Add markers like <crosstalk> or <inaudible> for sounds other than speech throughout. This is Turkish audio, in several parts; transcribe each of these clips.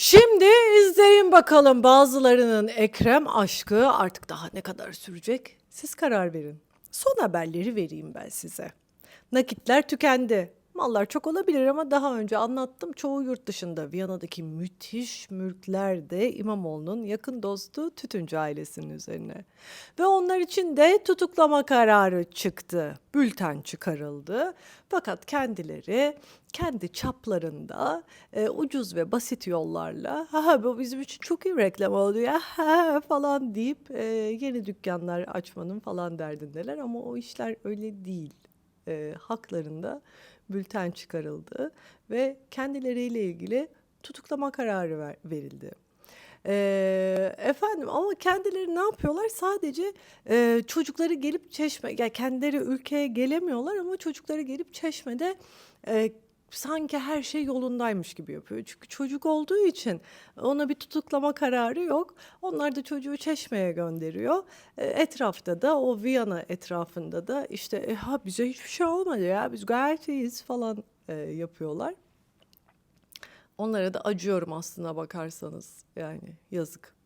Şimdi izleyin bakalım bazılarının Ekrem aşkı artık daha ne kadar sürecek? Siz karar verin. Son haberleri vereyim ben size. Nakitler tükendi. Mallar çok olabilir ama daha önce anlattım çoğu yurt dışında Viyana'daki müthiş mülkler de İmamoğlu'nun yakın dostu Tütüncü ailesinin üzerine. Ve onlar için de tutuklama kararı çıktı. Bülten çıkarıldı. Fakat kendileri kendi çaplarında e, ucuz ve basit yollarla ha bu bizim için çok iyi reklam oldu ya ha, falan deyip e, yeni dükkanlar açmanın falan derdindeler ama o işler öyle değil. E, haklarında bülten çıkarıldı ve kendileriyle ilgili tutuklama kararı ver- verildi. Ee, efendim ama kendileri ne yapıyorlar? Sadece e, çocukları gelip çeşme, yani kendileri ülkeye gelemiyorlar ama çocukları gelip çeşmede e, sanki her şey yolundaymış gibi yapıyor. Çünkü çocuk olduğu için ona bir tutuklama kararı yok. Onlar da çocuğu çeşmeye gönderiyor. E, etrafta da o Viyana etrafında da işte e, ha bize hiçbir şey olmadı ya biz gayet iyiyiz falan e, yapıyorlar. Onlara da acıyorum aslına bakarsanız. Yani yazık.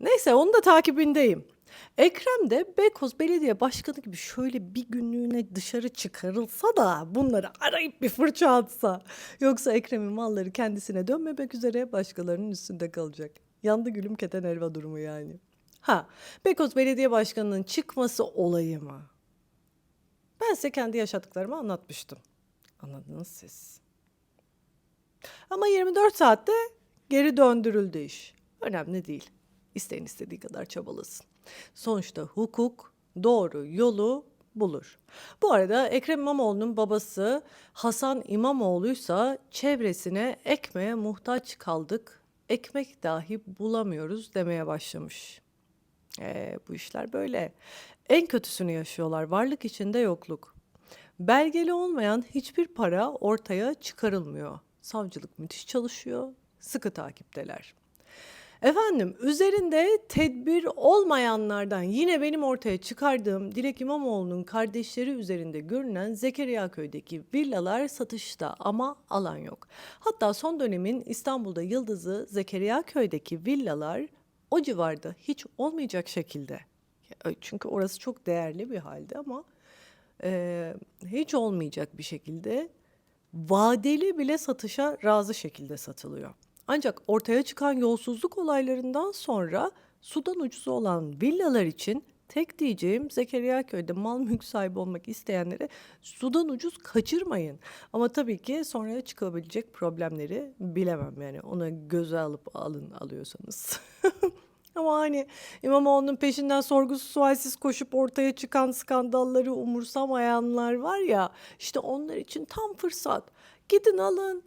Neyse onun da takibindeyim. Ekrem de Beykoz Belediye Başkanı gibi şöyle bir günlüğüne dışarı çıkarılsa da bunları arayıp bir fırça atsa. Yoksa Ekrem'in malları kendisine dönmemek üzere başkalarının üstünde kalacak. Yandı gülüm keten elva durumu yani. Ha, Beykoz Belediye Başkanı'nın çıkması olayı mı? Ben size kendi yaşadıklarımı anlatmıştım. Anladınız siz. Ama 24 saatte geri döndürüldü iş. Önemli değil. İsteyen istediği kadar çabalasın. Sonuçta hukuk doğru yolu bulur. Bu arada Ekrem İmamoğlu'nun babası Hasan İmamoğlu'ysa çevresine ekmeğe muhtaç kaldık, ekmek dahi bulamıyoruz demeye başlamış. Ee, bu işler böyle. En kötüsünü yaşıyorlar. Varlık içinde yokluk. Belgeli olmayan hiçbir para ortaya çıkarılmıyor. Savcılık müthiş çalışıyor. Sıkı takipteler. Efendim üzerinde tedbir olmayanlardan yine benim ortaya çıkardığım Dilek İmamoğlu'nun kardeşleri üzerinde görünen Zekeriya Köy'deki villalar satışta ama alan yok. Hatta son dönemin İstanbul'da yıldızı Zekeriya Köy'deki villalar o civarda hiç olmayacak şekilde. Çünkü orası çok değerli bir halde ama e, hiç olmayacak bir şekilde vadeli bile satışa razı şekilde satılıyor. Ancak ortaya çıkan yolsuzluk olaylarından sonra sudan ucuz olan villalar için tek diyeceğim Zekeriya Köy'de mal mülk sahibi olmak isteyenlere sudan ucuz kaçırmayın. Ama tabii ki sonraya çıkabilecek problemleri bilemem yani ona göze alıp alın alıyorsanız. <laughs> Ama hani İmamoğlu'nun peşinden sorgusuz sualsiz koşup ortaya çıkan skandalları umursamayanlar var ya işte onlar için tam fırsat. Gidin alın.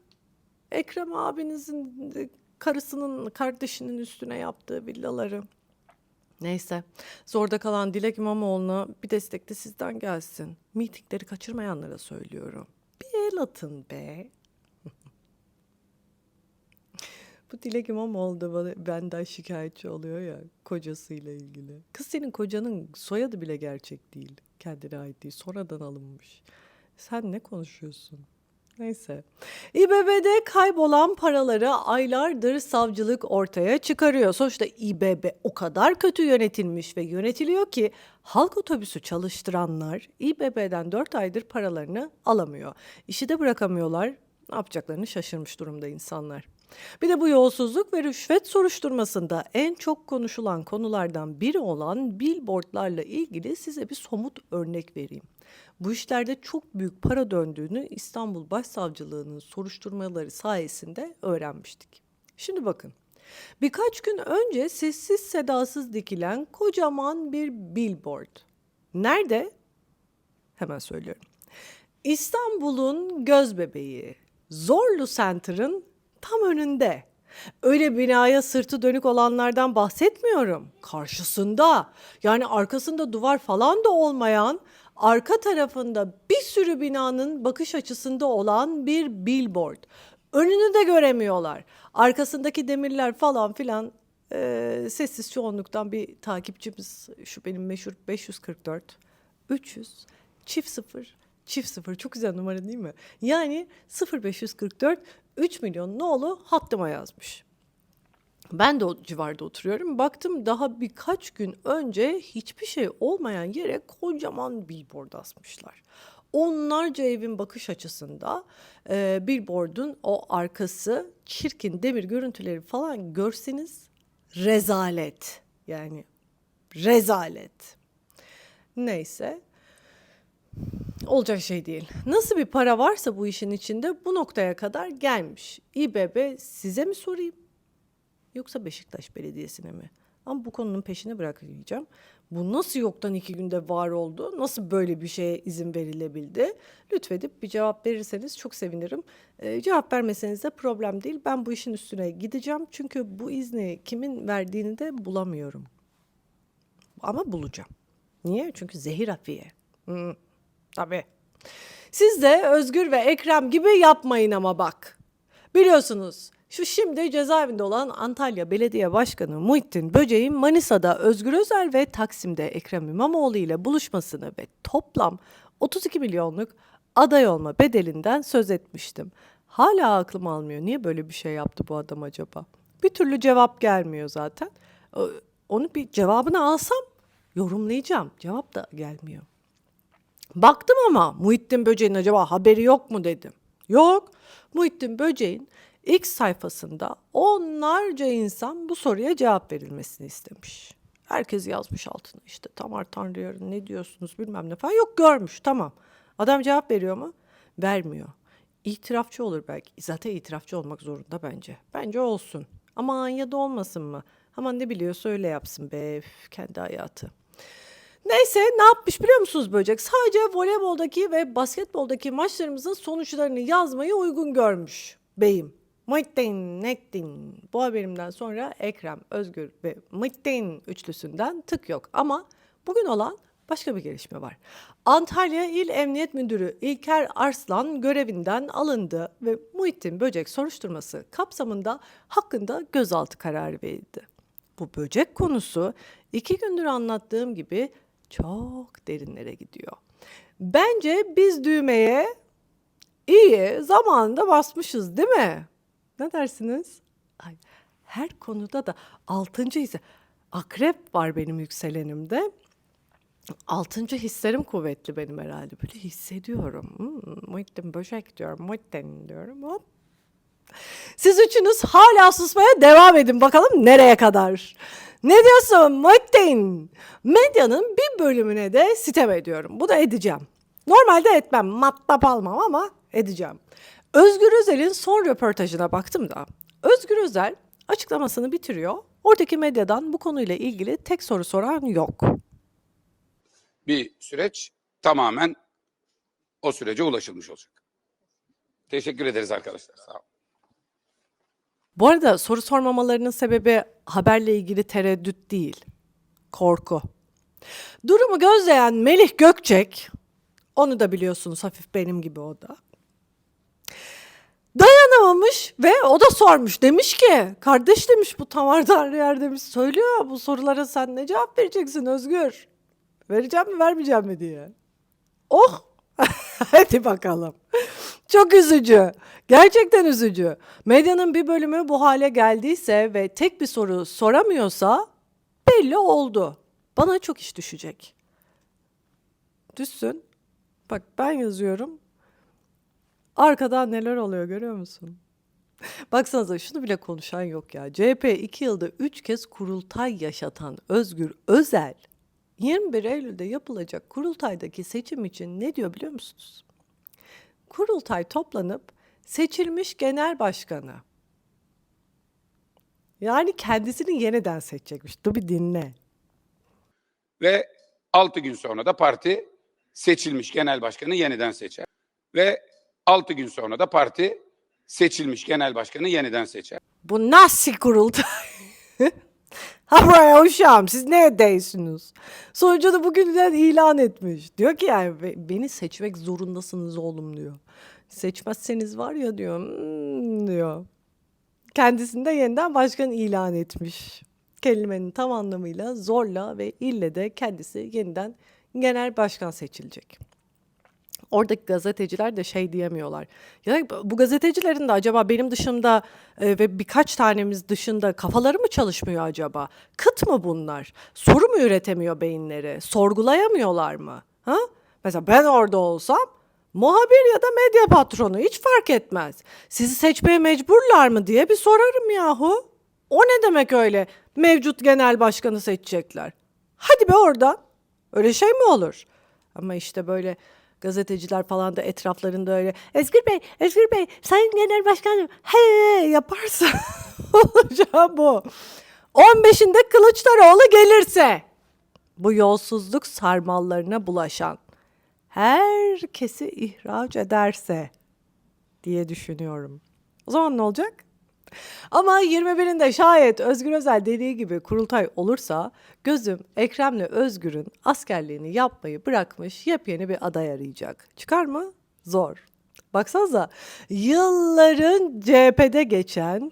Ekrem abinizin de karısının kardeşinin üstüne yaptığı villaları. Neyse zorda kalan Dilek İmamoğlu'na bir destek de sizden gelsin. Mitingleri kaçırmayanlara söylüyorum. Bir el atın be. <laughs> Bu Dilek İmamoğlu da bana, benden şikayetçi oluyor ya kocasıyla ilgili. Kız senin kocanın soyadı bile gerçek değil. Kendine ait değil. Sonradan alınmış. Sen ne konuşuyorsun? Neyse. İBB'de kaybolan paraları aylardır savcılık ortaya çıkarıyor. Sonuçta İBB o kadar kötü yönetilmiş ve yönetiliyor ki halk otobüsü çalıştıranlar İBB'den 4 aydır paralarını alamıyor. İşi de bırakamıyorlar. Ne yapacaklarını şaşırmış durumda insanlar. Bir de bu yolsuzluk ve rüşvet soruşturmasında en çok konuşulan konulardan biri olan billboardlarla ilgili size bir somut örnek vereyim. Bu işlerde çok büyük para döndüğünü İstanbul Başsavcılığı'nın soruşturmaları sayesinde öğrenmiştik. Şimdi bakın. Birkaç gün önce sessiz sedasız dikilen kocaman bir billboard. Nerede? Hemen söylüyorum. İstanbul'un göz bebeği Zorlu Center'ın tam önünde. Öyle binaya sırtı dönük olanlardan bahsetmiyorum. Karşısında yani arkasında duvar falan da olmayan arka tarafında bir sürü binanın bakış açısında olan bir billboard. Önünü de göremiyorlar. Arkasındaki demirler falan filan e, sessiz çoğunluktan bir takipçimiz şu benim meşhur 544 300 çift sıfır çift sıfır çok güzel numara değil mi? Yani 0544 3 milyon nolu hattıma yazmış. Ben de o civarda oturuyorum. Baktım daha birkaç gün önce hiçbir şey olmayan yere kocaman billboard asmışlar. Onlarca evin bakış açısında e, billboard'un o arkası çirkin demir görüntüleri falan görseniz rezalet. Yani rezalet. Neyse olacak şey değil. Nasıl bir para varsa bu işin içinde bu noktaya kadar gelmiş. İBB size mi sorayım? Yoksa Beşiktaş Belediyesi'ne mi? Ama bu konunun peşini bırakmayacağım. Bu nasıl yoktan iki günde var oldu? Nasıl böyle bir şeye izin verilebildi? Lütfedip bir cevap verirseniz çok sevinirim. Ee, cevap vermeseniz de problem değil. Ben bu işin üstüne gideceğim. Çünkü bu izni kimin verdiğini de bulamıyorum. Ama bulacağım. Niye? Çünkü zehir hafiye. Hı, tabii. Siz de Özgür ve Ekrem gibi yapmayın ama bak. Biliyorsunuz şu şimdi cezaevinde olan Antalya Belediye Başkanı Muhittin Böceğin Manisa'da Özgür Özel ve Taksim'de Ekrem İmamoğlu ile buluşmasını ve toplam 32 milyonluk aday olma bedelinden söz etmiştim. Hala aklım almıyor. Niye böyle bir şey yaptı bu adam acaba? Bir türlü cevap gelmiyor zaten. Onu bir cevabını alsam yorumlayacağım. Cevap da gelmiyor. Baktım ama Muhittin Böceğin acaba haberi yok mu dedim. Yok. Muhittin Böceğin ilk sayfasında onlarca insan bu soruya cevap verilmesini istemiş. Herkes yazmış altına işte Tamar Tanrıyarın ne diyorsunuz bilmem ne falan. Yok görmüş tamam. Adam cevap veriyor mu? Vermiyor. İtirafçı olur belki. Zaten itirafçı olmak zorunda bence. Bence olsun. Aman ya da olmasın mı? Aman ne biliyorsa öyle yapsın be. Üf, kendi hayatı. Neyse ne yapmış biliyor musunuz Böcek? Sadece voleyboldaki ve basketboldaki maçlarımızın sonuçlarını yazmayı uygun görmüş beyim. Muhittin, Nettin. Bu haberimden sonra Ekrem, Özgür ve Muhittin üçlüsünden tık yok. Ama bugün olan başka bir gelişme var. Antalya İl Emniyet Müdürü İlker Arslan görevinden alındı ve Muhittin Böcek soruşturması kapsamında hakkında gözaltı kararı verildi. Bu böcek konusu iki gündür anlattığım gibi çok derinlere gidiyor. Bence biz düğmeye iyi zamanında basmışız değil mi? Ne dersiniz? Ay, her konuda da altıncı hisse. Akrep var benim yükselenimde. Altıncı hislerim kuvvetli benim herhalde. Böyle hissediyorum. Hmm, Muhittin Böcek diyorum. Muhittin diyorum. Hop siz üçünüz hala susmaya devam edin bakalım nereye kadar. Ne diyorsun Muhittin? Medyanın bir bölümüne de sitem ediyorum. Bu da edeceğim. Normalde etmem, mattap almam ama edeceğim. Özgür Özel'in son röportajına baktım da. Özgür Özel açıklamasını bitiriyor. Oradaki medyadan bu konuyla ilgili tek soru soran yok. bir süreç tamamen o sürece ulaşılmış olacak. Teşekkür ederiz arkadaşlar. Sağ olun. Bu arada soru sormamalarının sebebi haberle ilgili tereddüt değil, korku. Durumu gözleyen Melih Gökçek, onu da biliyorsunuz hafif benim gibi o da. Dayanamamış ve o da sormuş. Demiş ki, kardeş demiş bu Tamar Tanrıyer demiş. Söylüyor bu sorulara sen ne cevap vereceksin Özgür? Vereceğim mi vermeyeceğim mi diye. Oh! <laughs> Hadi bakalım. Çok üzücü. Gerçekten üzücü. Medyanın bir bölümü bu hale geldiyse ve tek bir soru soramıyorsa belli oldu. Bana çok iş düşecek. Düşsün. Bak ben yazıyorum. Arkadan neler oluyor görüyor musun? <laughs> Baksanıza şunu bile konuşan yok ya. CHP iki yılda üç kez kurultay yaşatan Özgür Özel 21 Eylül'de yapılacak kurultaydaki seçim için ne diyor biliyor musunuz? Kurultay toplanıp seçilmiş genel başkanı yani kendisini yeniden seçecekmiş. Dur bir dinle. Ve 6 gün sonra da parti seçilmiş genel başkanı yeniden seçer. Ve 6 gün sonra da parti seçilmiş genel başkanı yeniden seçer. Bu nasıl kurultay? <laughs> ha buraya uşağım siz ne değilsiniz? Sonucu da bugünden ilan etmiş. Diyor ki yani "Be- beni seçmek zorundasınız oğlum diyor. Seçmezseniz var ya diyor. "Hmm," diyor. Kendisini de yeniden başkan ilan etmiş. Kelimenin tam anlamıyla zorla ve ille de kendisi yeniden genel başkan seçilecek. Oradaki gazeteciler de şey diyemiyorlar. Ya bu gazetecilerin de acaba benim dışımda e, ve birkaç tanemiz dışında kafaları mı çalışmıyor acaba? Kıt mı bunlar? Soru mu üretemiyor beyinleri? Sorgulayamıyorlar mı? Ha? Mesela ben orada olsam muhabir ya da medya patronu hiç fark etmez. Sizi seçmeye mecburlar mı diye bir sorarım yahu. O ne demek öyle? Mevcut genel başkanı seçecekler. Hadi be oradan. Öyle şey mi olur? Ama işte böyle gazeteciler falan da etraflarında öyle Özgür Bey, Özgür Bey, Sayın Genel Başkanım he yaparsa <laughs> olacağı bu. 15'inde Kılıçdaroğlu gelirse bu yolsuzluk sarmallarına bulaşan herkesi ihraç ederse diye düşünüyorum. O zaman ne olacak? Ama 21'inde şayet Özgür Özel dediği gibi kurultay olursa gözüm Ekrem'le Özgür'ün askerliğini yapmayı bırakmış yepyeni bir aday arayacak. Çıkar mı? Zor. Baksanıza yılların CHP'de geçen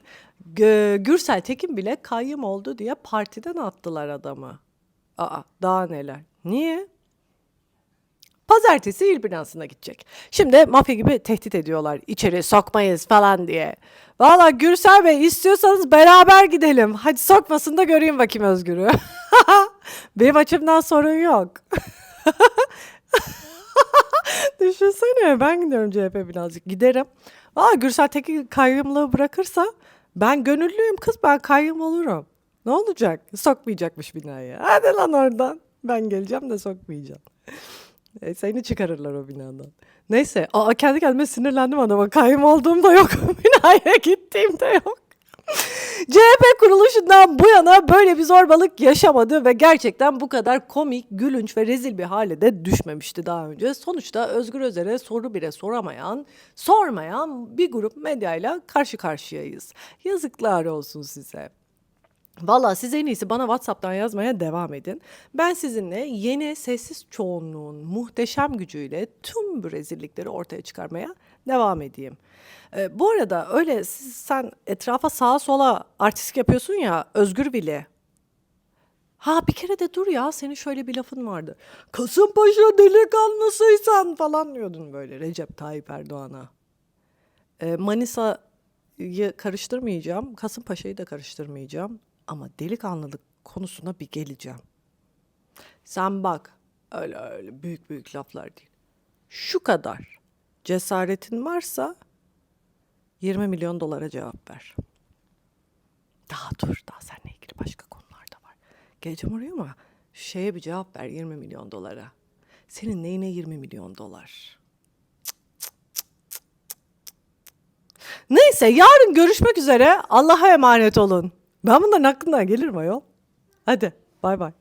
Gürsel Tekin bile kayyım oldu diye partiden attılar adamı. Aa daha neler. Niye? Pazartesi il binasına gidecek. Şimdi mafya gibi tehdit ediyorlar. İçeri sokmayız falan diye. Valla Gürsel Bey istiyorsanız beraber gidelim. Hadi sokmasın da göreyim bakayım Özgür'ü. <laughs> Benim açımdan sorun yok. <laughs> Düşünsene ben gidiyorum CHP birazcık. Giderim. Valla Gürsel Tekin kayyumluğu bırakırsa ben gönüllüyüm kız ben kayyum olurum. Ne olacak? Sokmayacakmış binaya. Hadi lan oradan. Ben geleceğim de sokmayacağım. E, seni çıkarırlar o binadan. Neyse. Aa, kendi kendime sinirlendim adama. Kayyum olduğum da yok. <laughs> Binaya gittiğim de yok. <laughs> CHP kuruluşundan bu yana böyle bir zorbalık yaşamadı ve gerçekten bu kadar komik, gülünç ve rezil bir hale de düşmemişti daha önce. Sonuçta Özgür Özel'e soru bile soramayan, sormayan bir grup medyayla karşı karşıyayız. Yazıklar olsun size. Valla siz en iyisi bana WhatsApp'tan yazmaya devam edin. Ben sizinle yeni sessiz çoğunluğun muhteşem gücüyle tüm bu rezillikleri ortaya çıkarmaya devam edeyim. Ee, bu arada öyle siz- sen etrafa sağa sola artistik yapıyorsun ya Özgür bile. Ha bir kere de dur ya senin şöyle bir lafın vardı. Kasımpaşa delikanlısıysan falan diyordun böyle Recep Tayyip Erdoğan'a. Ee, Manisa'yı karıştırmayacağım. Kasımpaşa'yı da karıştırmayacağım. Ama delikanlılık konusuna bir geleceğim. Sen bak öyle öyle büyük büyük laflar değil. Şu kadar cesaretin varsa 20 milyon dolara cevap ver. Daha dur daha seninle ilgili başka konular da var. Geleceğim oraya ama şeye bir cevap ver 20 milyon dolara. Senin neyine 20 milyon dolar? Neyse yarın görüşmek üzere. Allah'a emanet olun. Ben bunların aklından gelirim ayol. Hadi bay bay.